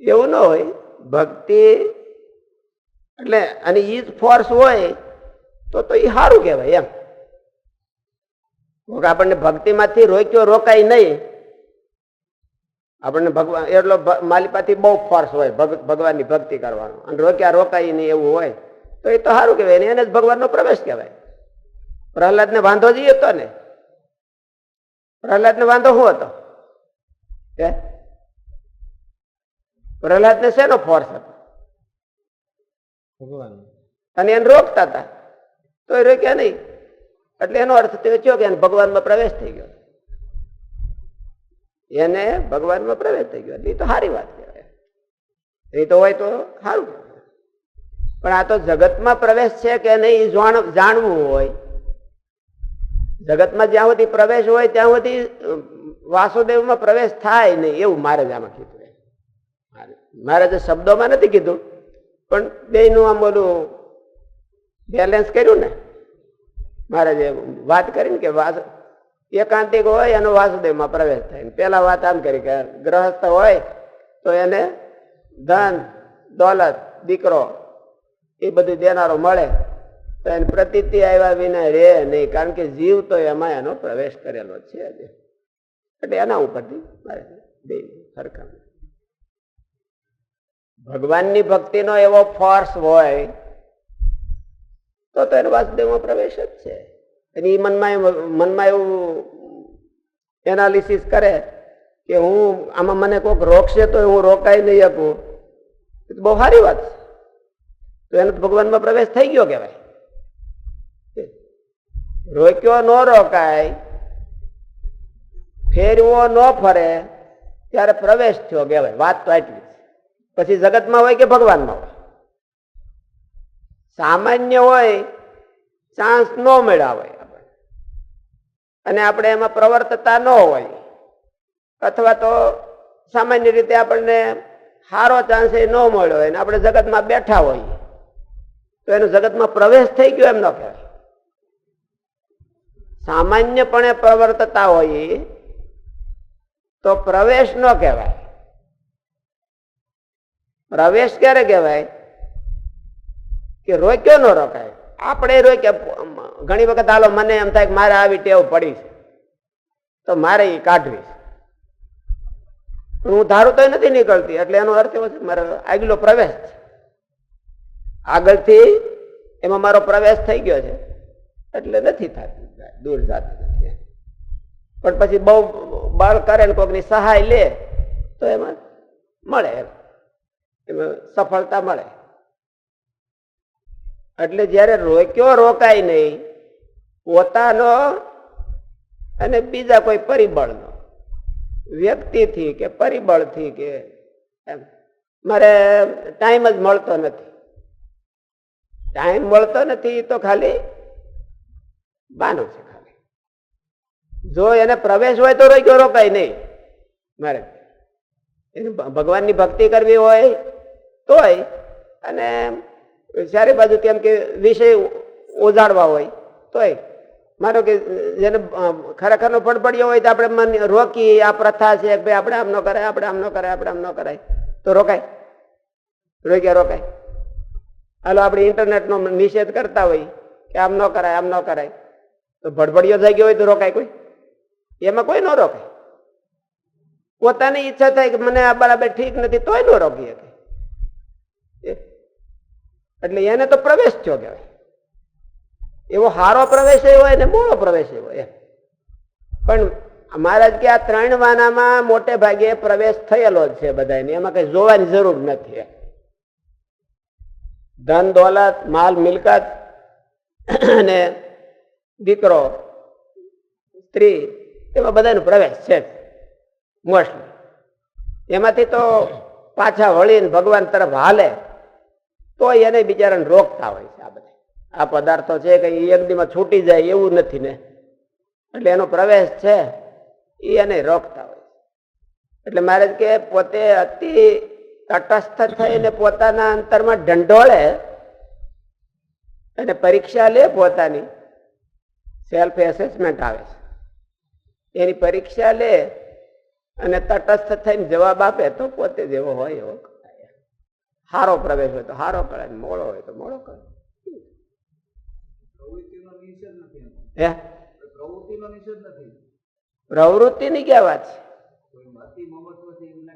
એવું ન હોય. ભક્તિ, એટલે અને ઈ જ ફોર્સ હોય, તો તો એ સારું કહેવાય એમ. આપણને ભક્તિમાંથી રોક્યો, રોકાય નહીં. આપણને ભગવાન, એટલો માલિપાથી બહુ ફોર્સ હોય, ભગ- ભગવાનની ભક્તિ કરવાનો. અને રોક્યા, રોકાય નહીં એવું હોય, તો એ તો સારું કહેવાય. એને જ ભગવાનનો પ્રવેશ કહેવાય. પ્રહલાદને વાંધો જઈએ તો ને. પ્રહલાદને વાંધો શું હતો? હે? પ્રહલાદને શેનો ફોર્સ હતો? ભગવાન. અને એને રોકતા હતા. તો એ રોક્યા નહીં. એટલે એનો અર્થ તો થયો કે એને ભગવાનમાં પ્રવેશ થઈ ગયો. એને ભગવાનમાં પ્રવેશ થઈ ગયો. એટલે એ તો સારી વાત કહેવાય. એ તો હોય તો સારું પણ આ તો જગતમાં પ્રવેશ છે કે નહીં એ જાણ જાણવું હોય. જગતમાં જ્યાં સુધી પ્રવેશ હોય ત્યાં સુધી વાસુદેવમાં પ્રવેશ થાય નહીં એવું મારે જ આમાં કીધું. છે. મારે- મારે જે શબ્દોમાં નથી કીધું, પણ બેનું આમ બોલું બેલેન્સ કર્યું ને, મારે જે વાત કરીને કે વાસ એકાંતિક હોય એનો વાસુદેવમાં પ્રવેશ થાય પેલા વાત આમ કરી કે ગ્રહસ્થ હોય તો એને ધન, દોલત, દીકરો એ બધું દેનારો મળે, તો એને પ્રતિતિ આવ્યા વિના રે નહીં, કારણ કે જીવ તો એમાં એનો પ્રવેશ કરેલો છે. એટલે એના ઉપરથી મારે બે સરખા ભગવાનની ભક્તિનો એવો ફોર્સ હોય, તો તો એનો વાસુદેવમાં પ્રવેશ જ છે. એની મનમાં મનમાં એવું એનાલિસિસ કરે કે હું આમાં મને કોઈક રોકશે તો હું રોકાઈ નહીં શકું. એ તો બહુ સારી વાત છે. તો એને ભગવાનમાં પ્રવેશ થઈ ગયો કહેવાય. રોક્યો ન રોકાય, ફેરવો ન ફરે, ત્યારે પ્રવેશ થયો કહેવાય. વાત તો આટલી. પછી જગતમાં હોય કે ભગવાનમાં હોય? સામાન્ય હોય ચાન્સ ન મળ્યા હોય આપણે. અને આપણે એમાં પ્રવર્તતા ન હોય, અથવા તો સામાન્ય રીતે આપણને સારો ચાન્સ એ ન મળ્યો હોય આપણે જગતમાં બેઠા હોઈએ, તો એનો જગતમાં પ્રવેશ થઈ ગયો એમ ન કહેવાય. સામાન્યપણે પ્રવર્તતા હોઈએ તો પ્રવેશ ન કહેવાય. પ્રવેશ ક્યારે કહેવાય? કે રોક્યો ન રોકાય. આપણે રોક્યા, ઘણી વખત હાલો મને એમ થાય કે મારે આવી ટેવ પડી છે. તો મારે એ કાઢવી છે. હું ધારું તો નથી નીકળતી, એટલે એનો અર્થ એવો છે મારે આગલો પ્રવેશ છે. આગળથી એમાં મારો પ્રવેશ થઈ ગયો છે. એટલે નથી થતી, દૂર જતી નથી પણ પછી બહુ બળ કરે કોઈકની સહાય લે, તો એમાં મળે એમ. એમાં સફળતા મળે. એટલે જ્યારે રોક્યો રોકાય નહીં, પોતાનો અને બીજા કોઈ પરિબળનો. વ્યક્તિથી કે પરિબળથી કે એમ. મારે ટાઈમ જ મળતો નથી. ટાઈમ મળતો નથી તો ખાલી બાનું છે ખાલી. જો એને પ્રવેશ હોય તો રોક્યો રોકાય નહીં. મારે એને ભગવાનની ભક્તિ કરવી હોય તોય, અને ચારે બાજુ કેમ કે વિષય ઓજાડવા હોય, તોય. માનો કે જેને ખરેખરનો પડપડિયો હોય તો આપણે મન રોકી આ પ્રથા છે ભાઈ આપણે આમ ન કરાય, આપણે આમ ન કરાય, આપણે આમ ન કરાય. તો રોકાય. રોક્યા રોકાય. હાલો, આપણે ઇન્ટરનેટનો નિષેધ કરતા હોય કે આમ ન કરાય, આમ ન કરાય. તો ભડભડિયો થઈ ગયો હોય તો રોકાય કોઈ. એમાં કોઈ ન રોકાય. પોતાની ઈચ્છા થાય કે મને આ બરાબર ઠીક નથી, તોય ન રોકી શકે. એટલે એને તો પ્રવેશ થયો કહેવાય. એવો હારો પ્રવેશ હોય ને મોડો પ્રવેશ હોય એમ. પણ મહારાજ કે આ ત્રણ વાનામાં મોટે ભાગે પ્રવેશ થયેલો જ છે બધાને એમાં કઈ જોવાની જરૂર નથી ધન, દોલત, માલ, મિલકત અને દીકરો, સ્ત્રી એમાં બધાનો પ્રવેશ છે મોસ્ટલી. એમાંથી તો પાછા વળીને ભગવાન તરફ હાલે. તો એને બિચારાને રોકતા હોય છે આ બધા આ પદાર્થો છે કે એ એકદીમાં છૂટી જાય એવું નથી ને. એટલે એનો પ્રવેશ છે એ એને રોકતા હોય એટલે મારે કે પોતે અતિ તટસ્થ થઈને પોતાના અંતરમાં ઢંઢોળે અને પરીક્ષા લે પોતાની. સેલ્ફ એસેસમેન્ટ આવે છે. એની પરીક્ષા લે અને તટસ્થ થઈને જવાબ આપે તો પોતે જેવો હોય એવો સારો પ્રવેશ હોય તો હારો કરે ને મોડો હોય તો મોડો કરે. પ્રવૃત્તિનો નિષેધ નથી હે? નથી. પ્રવૃત્તિની ક્યાં વાત છે? ના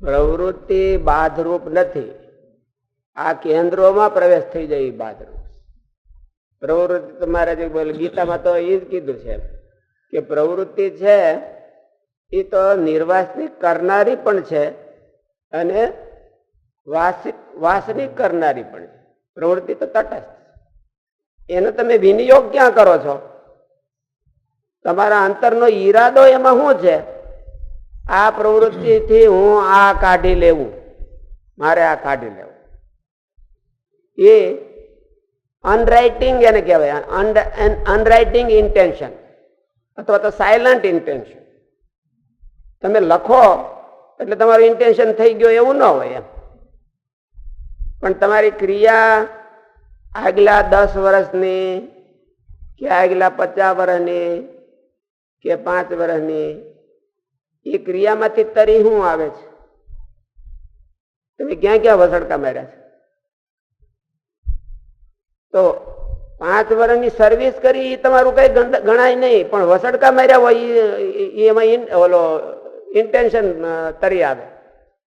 પ્રવૃત્તિ બાધરૂપ નથી. આ કેન્દ્રોમાં પ્રવેશ થઈ જાય એ બાધરૂપ. પ્રવૃત્તિ તમારે જે ગીતામાં તો એ જ કીધું છે કે પ્રવૃત્તિ છે એ તો નિર્વાસનિક કરનારી પણ છે અને વાસિક વાસનિક કરનારી પણ છે. પ્રવૃત્તિ તો તટસ્થ એનો તમે વિનિયોગ ક્યાં કરો છો? તમારા અંતરનો ઈરાદો એમાં શું છે? આ પ્રવૃત્તિથી હું આ કાઢી લેવું. મારે આ કાઢી લેવું. એ અનરાઇટિંગ એને કહેવાય. અનરાઇટિંગ ઇન્ટેન્શન અથવા તો સાયલન્ટ ઇન્ટેન્શન તમે લખો, એટલે તમારું ઇન્ટેન્શન થઈ ગયું એવું ન હોય એમ. પણ તમારી ક્રિયા આગલા દસ વર્ષની કે આગલા પચાસ વર્ષની કે પાંચ વર્ષની, એ ક્રિયામાંથી તરી શું આવે છે? તમે ક્યાં ક્યાં વસડકા માર્યા છે? તો પાંચ વર્ષની સર્વિસ કરી તમારું કઈ ગણાય નહીં, પણ વસડકા માર્યા હોય એમાં ઓલો ઇન્ટેન્શન તરી આવે.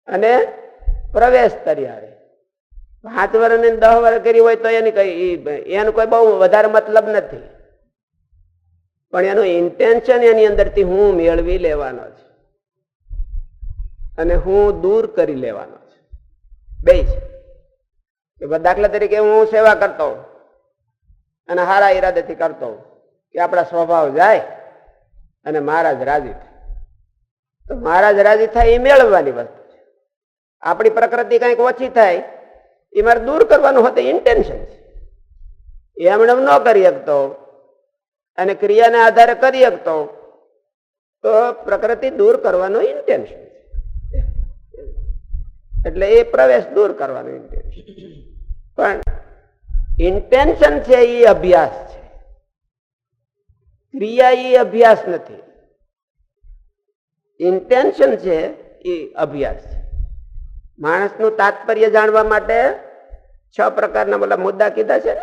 અને પ્રવેશ તરી આવે. પાંચ વર્ષની દસ વર્ષ કરી હોય તો એની કઈ એનું કોઈ બહુ વધારે મતલબ નથી. પણ એનું ઇન્ટેન્શન એની અંદરથી હું મેળવી લેવાનો છે. અને હું દૂર કરી લેવાનો છે. બે છે. દાખલા તરીકે હું સેવા કરતો હોઉં. અને હારા ઈરાદેથી કરતો હોઉં. કે આપણા સ્વભાવ જાય અને મહારાજ રાજી થાય. તો મહારાજ રાજી થાય એ મેળવવાની વસ્તુ છે. આપણી પ્રકૃતિ કંઈક ઓછી થાય, એ મારે દૂર કરવાનું હોતું ઇન્ટેન્શન છે. એમણે ન કરી શકતો અને ક્રિયાને આધારે કરી શકતો, તો પ્રકૃતિ દૂર કરવાનું ઇન્ટેન્શન છે. એટલે એ પ્રવેશ દૂર કરવાનું ઇન્ટેન્શન પણ ઇન્ટેન્શન છે એ અભ્યાસ છે. ક્રિયા એ અભ્યાસ નથી. ઇન્ટેન્શન છે એ અભ્યાસ. છે માણસનું તાત્પર્ય જાણવા માટે છ પ્રકારના બોલા મુદ્દા કીધા છે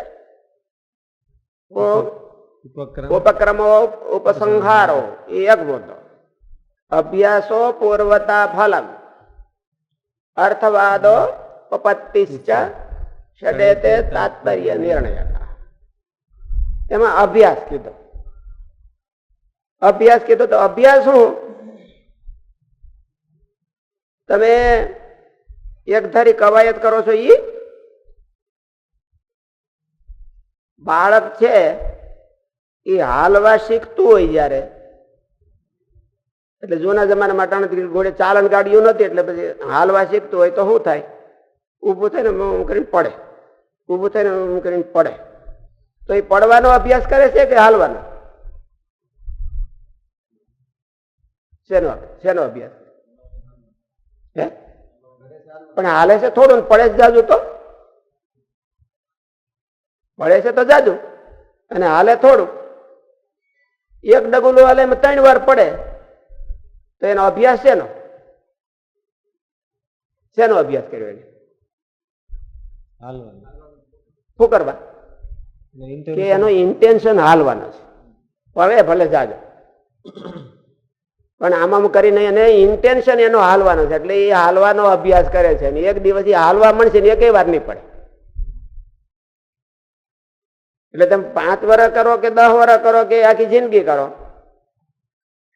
ઉપક્રમ. ઉપસંહારો એ એક મુદ્દો. અભ્યાસો પૂર્વતા ફલમ. અર્થવાદો ઉપત્તિશ્ચ તાત્પર્ય નિર્ણય એમાં અભ્યાસ કીધો. અભ્યાસ કીધો તો અભ્યાસ શું? તમે એક ધારી કવાયત કરો છો ઈ? બાળક છે એ હાલવા શીખતું હોય જ્યારે. એટલે જૂના જમાનામાં અટાણે ઘોડે ચાલન ગાડીઓ નથી એટલે પછી હાલવા શીખતું હોય તો શું થાય? ઊભું થઈને કરીને પડે. ઊભું થઈને કરીને પડે. તો એ પડવાનો અભ્યાસ કરે છે કે હાલવાનો? શેનો શેનો અભ્યાસ? હે? પણ હાલે છે થોડું પડે છે જાજુ તો. પડે છે તો જાજુ. અને હાલે થોડું. એક ડગુલું હાલે એમાં ત્રણ વાર પડે. તો એનો અભ્યાસ શેનો? શેનો અભ્યાસ કર્યો એને? શું કરવા? કે એનો ઇન્ટેન્શન હાલવાનો છે. હવે ભલે જાજો. પણ આમ કરીને એને ઇન્ટેન્શન એનો હાલવાનો છે. એટલે એ હાલવાનો અભ્યાસ કરે છે અને એક દિવસ એ હાલવા મળશે ને એકેય વાર નહીં પડે. એટલે તમે પાંચ વર્ષ કરો કે દસ વર્ષ કરો કે આખી જિંદગી કરો.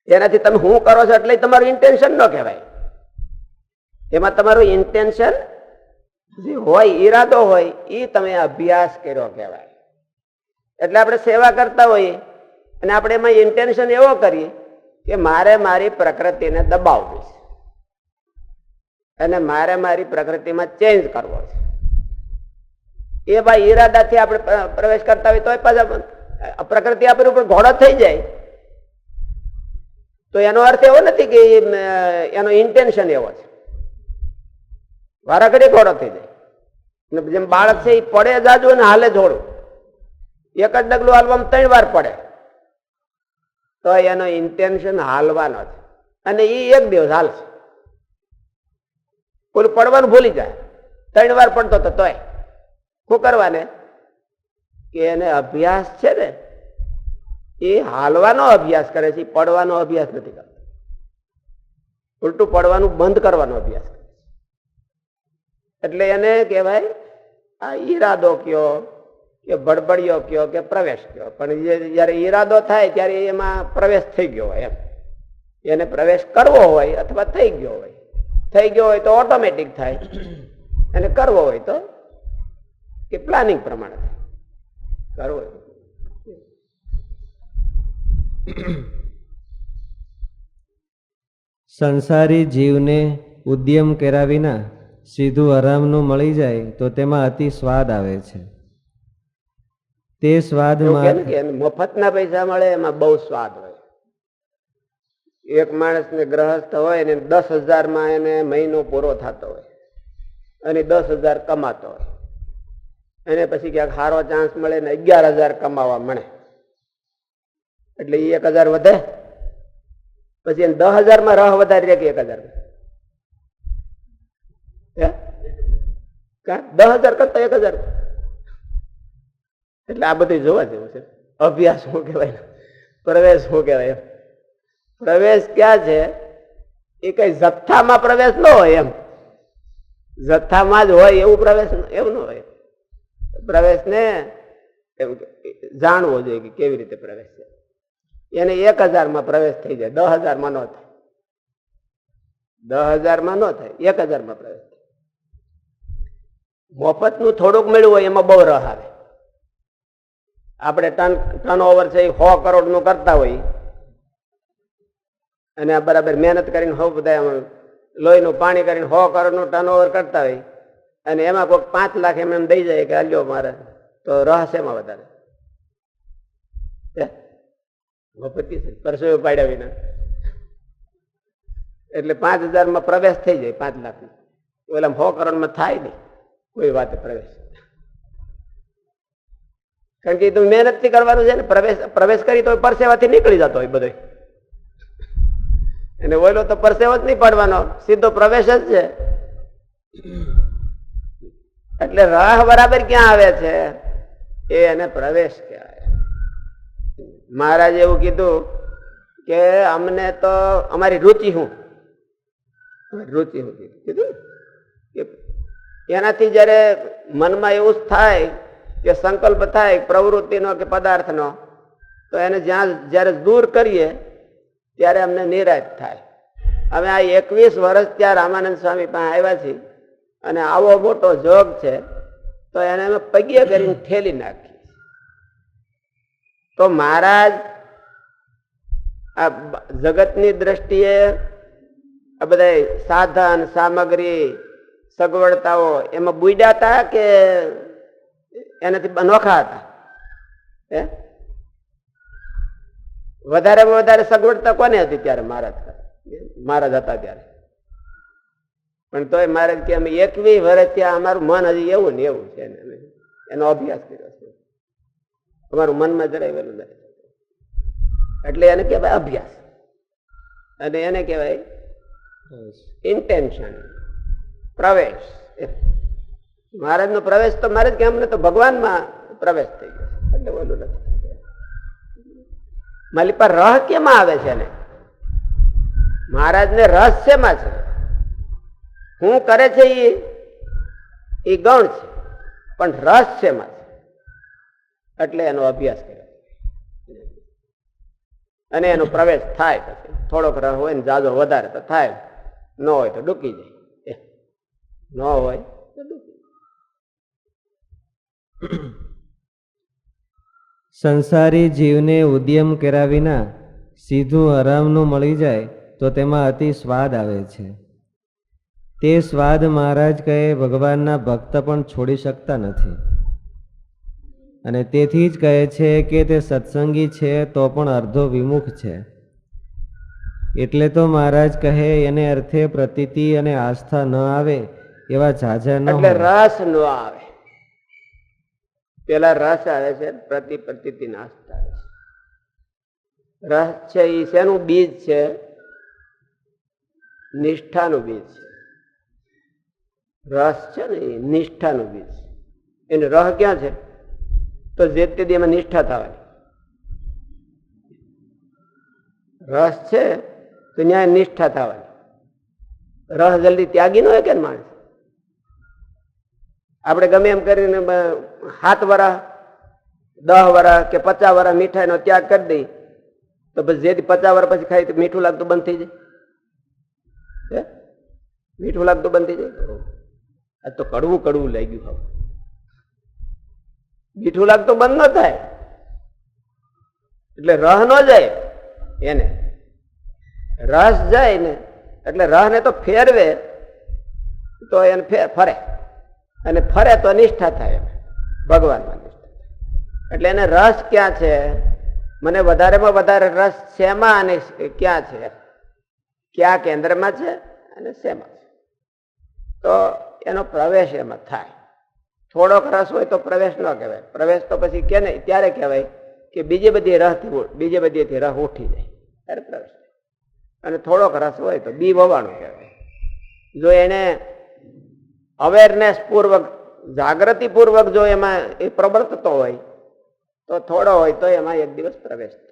એનાથી તમે શું કરો છો એટલે તમારું ઇન્ટેન્શન ન કહેવાય. એમાં તમારું ઇન્ટેન્શન જે હોય, ઈરાદો હોય, એ તમે અભ્યાસ કર્યો કહેવાય. એટલે આપણે સેવા કરતા હોઈએ અને આપણે એમાં ઇન્ટેન્શન એવો કરીએ કે મારે મારી પ્રકૃતિને દબાવવી છે. અને મારે મારી પ્રકૃતિમાં ચેન્જ કરવો છે. એ ભાઈ ઈરાદાથી આપણે પ્રવેશ કરતા હોય તો પાછા પ્રકૃતિ આપણી ઉપર ઘોડો થઈ જાય. તો એનો અર્થ એવો નથી કે એનો ઇન્ટેન્શન એવો છે. વારાઘડી ઘોડો થઈ જાય. જેમ બાળક છે એ પડે જાજુ અને હાલે જોડું. એક જ ડગલું હાલવામાં ત્રણ વાર પડે. તો એનો ઇન્ટેન્શન હાલવાનો છે. અને એ એક દિવસ હાલશે. ઓલું પડવાનું ભૂલી જાય. ત્રણ વાર પડતો તો તોય. શું કરવાને? કે એને અભ્યાસ છે ને, એ હાલવાનો અભ્યાસ કરે છે પડવાનો અભ્યાસ નથી કરતો. ઉલટું પડવાનું બંધ કરવાનો અભ્યાસ કરે છે. એટલે એને કહેવાય, આ ઈરાદો કયો કે બડબડિયો કયો કે પ્રવેશ કયો. પણ જ્યારે ઈરાદો થાય ત્યારે એમાં પ્રવેશ થઈ ગયો હોય એમ. એને પ્રવેશ કરવો હોય અથવા થઈ ગયો હોય. થઈ ગયો હોય તો ઓટોમેટિક થાય. અને કરવો હોય તો કે પ્લાનિંગ પ્રમાણે થાય. કરવો સંસારી જીવને ઉદ્યમ કર્યા વિના સીધું આરામનું મળી જાય તો તેમાં અતિ સ્વાદ આવે છે. તે સ્વાદમાં મફતના પૈસા મળે એમાં બહુ સ્વાદ હોય. એક માણસને ગ્રહસ્થ હોય ને દસ હજારમાં એને મહિનો પૂરો થતો હોય. અને દસ હજાર કમાતો હોય. એને પછી ક્યાંક સારો ચાન્સ મળે ને અગિયાર હજાર કમાવા મળે. એટલે એ એક હજાર વધે. પછી એને દસ હજારમાં રહ વધારી કે એક હજાર. દસ હજાર કરતા એક હજાર. એટલે આ બધું જોવા જેવું છે. અભ્યાસ શું કહેવાય? પ્રવેશ શું કહેવાય પ્રવેશ ક્યાં છે? એ કઈ જથ્થામાં પ્રવેશ ન હોય એમ. જથ્થામાં જ હોય એવું પ્રવેશ એવું ન હોય. પ્રવેશને એમ જાણવો જોઈએ કે કેવી રીતે પ્રવેશ છે. એને એક હજારમાં પ્રવેશ થઈ જાય. દસ હજારમાં ન થાય. દસ હજારમાં ન થાય. એક હજારમાં પ્રવેશ થાય. મફતનું થોડુંક મળ્યું હોય એમાં બહુ રહ આવે. આપણે ટર્ન ઓવર છે એ સો કરોડનું કરતા હોય. અને બરાબર મહેનત કરીને હો બધા લોહીનું પાણી કરીને સો કરોડનું ટર્ન ઓવર કરતા હોય. અને એમાં કોઈક પાંચ લાખ એમ એમ દઈ જાય કે હાલ્યો મારે, તો રહશે એમાં વધારે? મફતી પાડ્યા વિના. એટલે પાંચ હજારમાં પ્રવેશ થઈ જાય પાંચ લાખ ઓલા સો કરોડમાં થાય નહીં. કોઈ વાત પ્રવેશ. કારણ કે તો મહેનતથી કરવાનું છે ને, પ્રવેશ પ્રવેશ કરી તો પરસેવાથી નીકળી જતો હોય બધો એને ઓલો તો પરસેવો જ નહીં પાડવાનો, સીધો પ્રવેશ જ છે. એટલે રાહ બરાબર ક્યાં આવે છે? એ એને પ્રવેશ કહેવાય. મહારાજ એવું કીધું કે અમને તો અમારી રુચિ શું રુચિ હું કીધું. કે એનાથી જયારે મનમાં એવું થાય કે સંકલ્પ થાય, પ્રવૃત્તિનો કે પદાર્થનો, તો એને જ્યાં જ્યારે દૂર કરીએ, ત્યારે અમને નિરાશ થાય. અમે આ એકવીસ વર્ષ ત્યાં રામાનંદ સ્વામી પાસે આવ્યા છીએ, અને આવો મોટો જોગ છે, તો એને અમે પગે કરીને ઠેલી નાખી તો મહારાજ, આ જગતની દ્રષ્ટિએ આ બધા સાધન, સામગ્રી, સગવડતાઓ, એમાં બુડ્યા હતા કે એનાથી અનોખા હતા હે? વધારેમાં વધારે સગવડતા કોને હતી ત્યારે મહારાજ મહારાજ હતા ત્યારે. પણ તોય મહારાજ કે અમે એકવી વર્ષ ત્યાં અમારું મન હજી એવું ને એવું છે એનો અભ્યાસ કર્યો છે. અમારું મનમાં જરાય વેલું નથી. એટલે એને કહેવાય અભ્યાસ. અને એને કહેવાય ઇન્ટેન્શન પ્રવેશ. મહારાજ નો પ્રવેશ તો મહારાજ કે અમને તો ભગવાનમાં પ્રવેશ થઈ ગયો. એટલે ઓલું નથી. માલી પર રહ કેમાં આવે છે ને મહારાજ ને રસ શેમાં છે? હું કરે છે એ એ ગૌણ છે. પણ રસ શેમાં છે? એટલે એનો અભ્યાસ કર્યો. અને એનો પ્રવેશ થાય પછી. થોડોક રહ હોય ને જાજો વધારે તો થાય. ન હોય તો ડૂકી જાય. ન હોય તો ડૂકી સંસારી જીવને ઉદ્યમ કર્યા વિના સીધું હરામનું મળી જાય તો તેમાં અતિ સ્વાદ આવે છે. તે સ્વાદ મહારાજ કહે ભગવાનના ભક્ત પણ છોડી શકતા નથી. અને તેથી જ કહે છે કે તે સત્સંગી છે તો પણ અર્ધો વિમુખ છે. એટલે તો મહારાજ કહે એને અર્થે પ્રતીતિ અને આસ્થા ન આવે એવા ઝાઝા ન એટલે. રસ ન આવે. પેલા રસ આવે છે પ્રતિ પ્રતિ નાશ થાય છે. રસ છે એ શેનું? બીજ છે. નિષ્ઠાનું બીજ છે. રસ છે ને એ નિષ્ઠાનું બીજ એને રહ ક્યાં છે? તો જે તે એમાં નિષ્ઠા થવાની. રસ છે તો ન્યાય નિષ્ઠા થવાની. રસ જલ્દી ત્યાગી ન હોય કે માણસ? આપણે ગમે એમ કરીને સાત વરા, દહ વરા કે પચાસ વરા મીઠાઈનો ત્યાગ કરી દઈ, તો પછી જેથી પચાસ વરા પછી ખાઈ તો મીઠું લાગતું બંધ થઈ જાય? મીઠું લાગતું બંધ થઈ જાય? આ તો કડવું કડવું લાગ્યું હવે. મીઠું લાગતું બંધ ન થાય. એટલે રહ ન જાય એને. રસ જાય ને, એટલે રહ ને તો ફેરવે, તો એને ફેર ફરે. અને ફરે તો નિષ્ઠા થાય ભગવાનમાં નિષ્ઠા. એટલે એને રસ ક્યાં છે? મને વધારેમાં વધારે રસ શેમાં અને ક્યાં છે? ક્યાં કેન્દ્રમાં છે અને શેમાં છે? તો એનો પ્રવેશ એમાં થાય. થોડોક રસ હોય તો પ્રવેશ ન કહેવાય. પ્રવેશ તો પછી કે નહીં? ત્યારે કહેવાય કે બીજી બધી રસથી બીજી બધીથી રસ ઉઠી જાય. ત્યારે પ્રવેશ અને થોડોક રસ હોય તો બી વવાણું કહેવાય. જો એને અવેરનેસ પૂર્વક, જાગૃતિ પૂર્વક જો એમાં એ પ્રવર્તતો હોય, તો થોડો હોય તો એમાં એક દિવસ પ્રવેશ થાય.